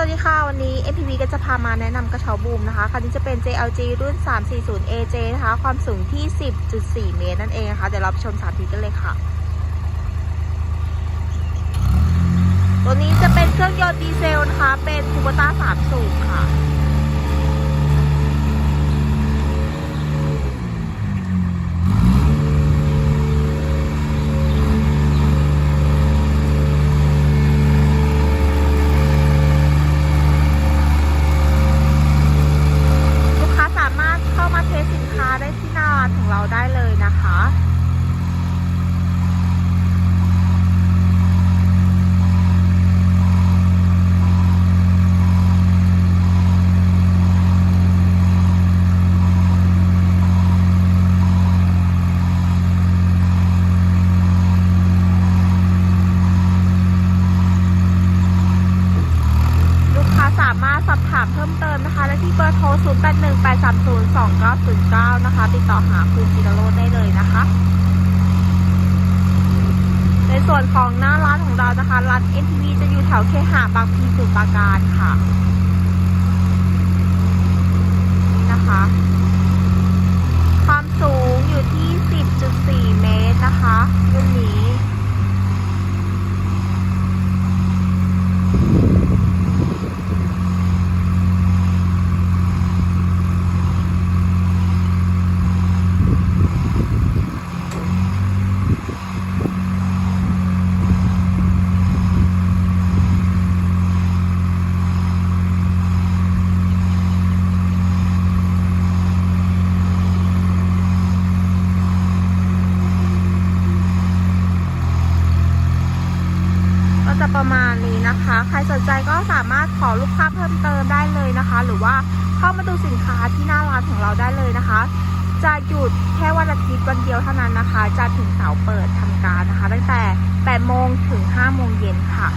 วัสดีค่ะ วันนี้ MPV ก็จะพามาแนะนำกระเช้าบูมนะคะคันนี้จะเป็น JLG รุ่น 340 AJ นะคะ ความสูงที่ 10.4 เมตรนั่นเองนะคะ เดี๋ยวเราไปชมสาธิตกันเลยค่ะ ตัวนี้จะเป็นเครื่องยนต์ดีเซลนะคะ เป็นคูโบต้า3สูบค่ะ ลูกค้าสามารถเข้ามาเทสสินค้าได้ที่หน้าร้านของเราได้เลยนะคะ ลูกค้า สามารถสอบถามเพิ่มเติมนะคะ และที่เบอร์โทร 0 8 1 8 3 0 2 9 0 9 นะคะ ติดต่อหาคุณจิรโรจน์ได้เลยนะคะ ในส่วนของหน้าร้านของเรานะคะ ร้าน NTV จะอยู่แถวเคหะบางพลีสุปราการค่ะ นี่นะคะ ความสูงอยู่ที่ 10.4 เมตรนะคะรุ่นนี้ ก็ จะประมาณนี้นะคะ ใครสนใจก็สามารถขอลูกค้าเพิ่มเติมได้เลยนะคะ หรือว่าเข้ามาดูสินค้าที่หน้าร้านของเราได้เลยนะคะ จะหยุดแค่วันอาทิตย์วันเดียวเท่านั้นนะคะจะถึงเสาร์เปิดทำการนะคะ ตั้งแต่8โมงถึง5โมงเย็นค่ะ